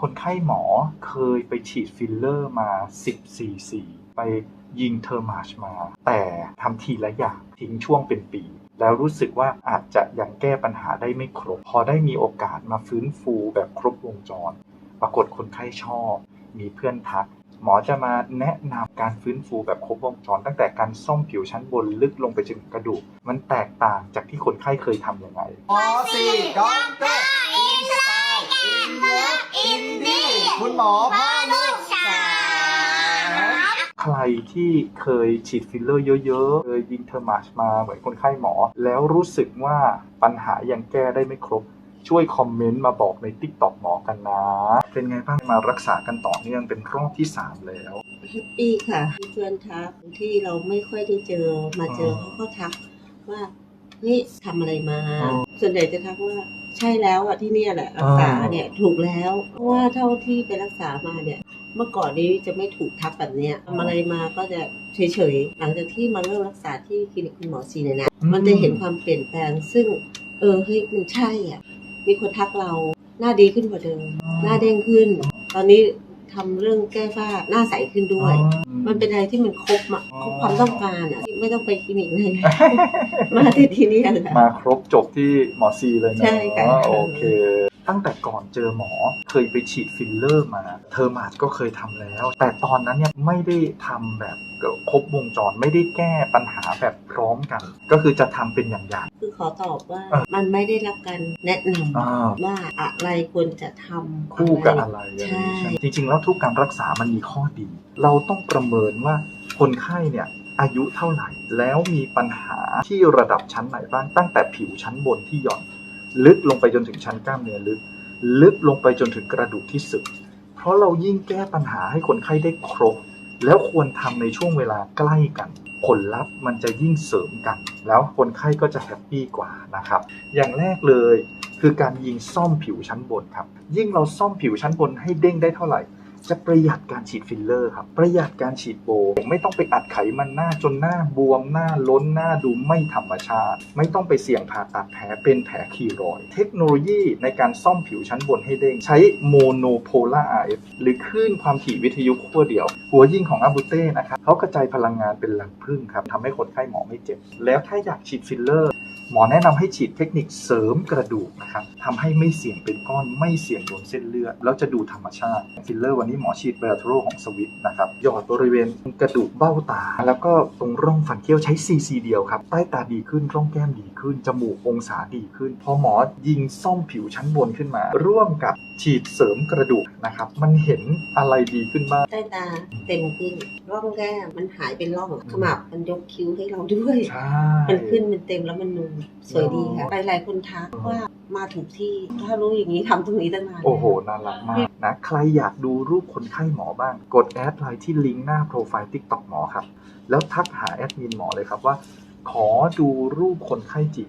คนไข้หมอเคยไปฉีดฟิลเลอร์มา 10 cc ไปยิงเทอร์มาชมา แต่ทำทีละอย่างทิ้งช่วงเป็นปี แล้วรู้สึกว่าอาจจะยังแก้ปัญหาได้ไม่ครบ พอได้มีโอกาสมาฟื้นฟูแบบครบวงจร ปรากฏคนไข้ชอบ มีเพื่อนทัก หมอจะมาแนะนำการฟื้นฟูแบบครบวงจร ตั้งแต่การซ่อมผิวชั้นบนลึกลงไปถึงกระดูก มันแตกต่างจากที่คนไข้เคยทำยังไงหมอสี่ด็อกเตอร์อินส หมอพ่อลูกสาวใครที่เคยฉีดฟิลเลอร์เยอะๆ เคยยิงเทอร์มาชมาเหมือนคนไข้หมอ แล้วรู้สึกว่าปัญหายังแก้ได้ไม่ครบ ช่วยคอมเมนต์มาบอกในติ๊กต็อกหมอกันนะ เป็นไงบ้างมารักษากันต่อเนื่องเป็นรอบที่ 3 แล้วแฮปปี้ค่ะมีเพื่อนทักที่เราไม่ค่อยได้เจอมาเจออ๋อเขาก็ทักว่าเฮ้ยทำอะไรมาอ๋อ ส่วนใหญ่จะทักว่าใช่แล้วอะที่เนี่ยแหละรักษาอ๋อเนี่ยถูกแล้ว เพราะว่าเท่าที่ไปรักษามาเนี่ย เมื่อก่อนนี้จะไม่ถูกทักแบบเนี้ยทำอะไรมาก็จะเฉยๆหลังจากที่มาเริ่มรักษาที่คลินิกคุณหมอซีเนี่ยนะมันจะเห็นความเปลี่ยนแปลงซึ่ง เออเฮ้ยมันใช่อะมีคนทักเราหน้าดีขึ้นกว่าเดิมหน้าเด้งขึ้น ตอนนี้ ทำเรื่องแก้ฝ้าหน้าใสขึ้นด้วยมันเป็นอะไรที่มันครบอะอ๋อครบความต้องการอะไม่ต้องไปคลินิกไหน มาที่ที่นี่แหละ มาครบจบที่หมอซีเลยเนอะใช่ค่ะ โอเค ตั้งแต่ก่อนเจอหมอเคยไปฉีดฟิลเลอร์มา เทอร์มาชก็เคยทำแล้ว แต่ตอนนั้นเนี่ยไม่ได้ทำแบบครบวงจรไม่ได้แก้ปัญหาแบบพร้อมกัน ก็คือจะทำเป็นอย่างคือ ขอตอบว่าอะมันไม่ได้รับการแนะนๆอ่าำว่าอะไรควรจะทำคู่กับอะไรอย่างใช่นี้ใช่ไหมจริง ๆ แล้วทุกการรักษามันมีข้อดี เราต้องประเมินว่าคนไข้เนี่ยอายุเท่าไหร่ แล้วมีปัญหาที่ระดับชั้นไหนบ้าง ตั้งแต่ผิวชั้นบนที่หย่อน ลึกลงไปจนถึงชั้นกล้ามเนื้อลึก ลึกลงไปจนถึงกระดูกที่สึก เพราะเรายิ่งแก้ปัญหาให้คนไข้ได้ครบ แล้วควรทำในช่วงเวลาใกล้กัน ผลลัพธ์มันจะยิ่งเสริมกัน แล้วคนไข้ก็จะแฮปปี้กว่านะครับ อย่างแรกเลยคือการยิงซ่อมผิวชั้นบนครับ ยิ่งเราซ่อมผิวชั้นบนให้เด้งได้เท่าไหร่ จะประหยัดการฉีดฟิลเลอร์ครับประหยัดการฉีดโบไม่ต้องไปอัดไขมันหน้าจนหน้าบวมหน้าล้นหน้าดูไม่ธรรมชาติ ไม่ต้องไปเสี่ยงผ่าตัดแผลเป็นแผลคีรอยเทคโนโลยีในการซ่อมผิวชั้นบนให้เด้ง ใช้โมโนโพล่า RF หรือคลื่นความถี่วิทยุขั้วเดียว หัวยิงของอาบูเต้นะครับเขากระจายพลังงานเป็นรังผึ้งครับทำให้คนไข้หมอไม่เจ็บ แล้วถ้าอยากฉีดฟิลเลอร์หมอแนะนำให้ฉีดเทคนิคเสริมกระดูกนะครับทำให้ไม่เสี่ยงเป็นก้อนไม่เสี่ยงโดนเส้นเลือด แล้วจะดูธรรมชาติฟิลเลอร์วันนี้หมอฉีดเบลโทรของสวิตนะครับหยอดบริเวณกระดูกเบ้าตา แล้วก็ตรงร่องฟันเคี้ยวใช้ CC เดียวครับ ใต้ตาดีขึ้นร่องแก้มดีขึ้น จมูกองศาดีขึ้น พอหมอยิงซ่อมผิวชั้นบนขึ้นมา ร่วมกับฉีดเสริมกระดูกนะครับมันเห็นอะไรดีขึ้นบ้างใต้ตาเต็มขึ้นร่องแก้มมันหายเป็นร่องขมับมันยกคิ้วให้เราด้วยใช่มันขึ้นมันเต็มแล้วมันนูนสวยดีค่ะหลายๆคนทักว่ามาถูกที่ ถ้ารู้อย่างนี้ทำตรงนี้ตั้งนานแล้วโอ้โห น่ารักมากนะ ใครอยากดูรูปคนไข้หมอบ้าง กดแอดไลน์ที่ลิงก์หน้าโปรไฟล์ TikTok หมอครับ แล้วทักหาแอดมินหมอเลยครับว่า ขอดูรูปคนไข้จริง